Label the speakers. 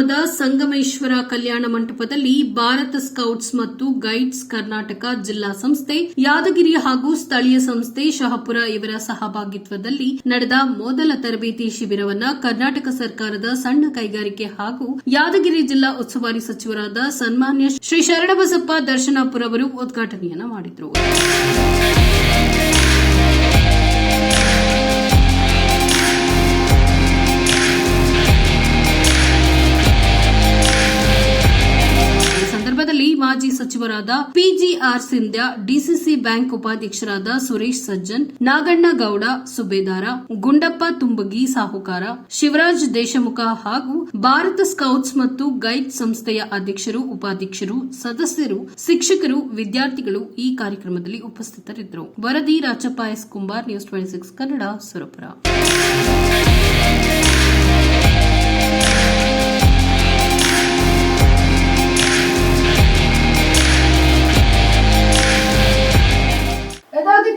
Speaker 1: ಗ್ರಾಮದ ಸಂಗಮೇಶ್ವರ ಕಲ್ಯಾಣ ಮಂಟಪದಲ್ಲಿ ಭಾರತ ಸ್ಕೌಟ್ಸ್ ಮತ್ತು ಗೈಡ್ಸ್ ಕರ್ನಾಟಕ ಜಿಲ್ಲಾ ಸಂಸ್ಥೆ, ಯಾದಗಿರಿ ಹಾಗೂ ಸ್ಥಳೀಯ ಸಂಸ್ಥೆ ಶಹಪುರ ಇವರ ಸಹಭಾಗಿತ್ವದಲ್ಲಿ ನಡೆದ ಮೊದಲ ತರಬೇತಿ ಶಿಬಿರವನ್ನು ಕರ್ನಾಟಕ ಸರ್ಕಾರದ ಸಣ್ಣ ಕೈಗಾರಿಕೆ ಹಾಗೂ ಯಾದಗಿರಿ ಜಿಲ್ಲಾ ಉಸ್ತುವಾರಿ ಸಚಿವರಾದ ಸನ್ಮಾನ್ಯ ಶ್ರೀ ಶರಣಬಸಪ್ಪ ದರ್ಶನಾಪುರ ಅವರು ಉದ್ಘಾಟನೆಯನ್ನು ಮಾಡಿದರು. ಮಾಜಿ ಸಚಿವರಾದ ಪಿಜಿಆರ್ ಸಿಂಧ್ಯಾ, ಡಿಸಿಸಿ ಬ್ಯಾಂಕ್ ಉಪಾಧ್ಯಕ್ಷರಾದ ಸುರೇಶ್ ಸಜ್ಜನ್, ನಾಗಣ್ಣ ಗೌಡ, ಸುಬೇದಾರ, ಗುಂಡಪ್ಪ ತುಂಬಗಿ ಸಾಹುಕಾರ, ಶಿವರಾಜ್ ದೇಶಮುಖ ಹಾಗೂ ಭಾರತ ಸ್ಕೌಟ್ಸ್ ಮತ್ತು ಗೈಡ್ ಸಂಸ್ಥೆಯ ಅಧ್ಯಕ್ಷರು, ಉಪಾಧ್ಯಕ್ಷರು, ಸದಸ್ಯರು, ಶಿಕ್ಷಕರು, ವಿದ್ಯಾರ್ಥಿಗಳು ಈ ಕಾರ್ಯಕ್ರಮದಲ್ಲಿ ಉಪಸ್ಥಿತರಿದ್ದರು. ವರದಿ Rajappa S Kumbar, news twenty six Kannada Surapura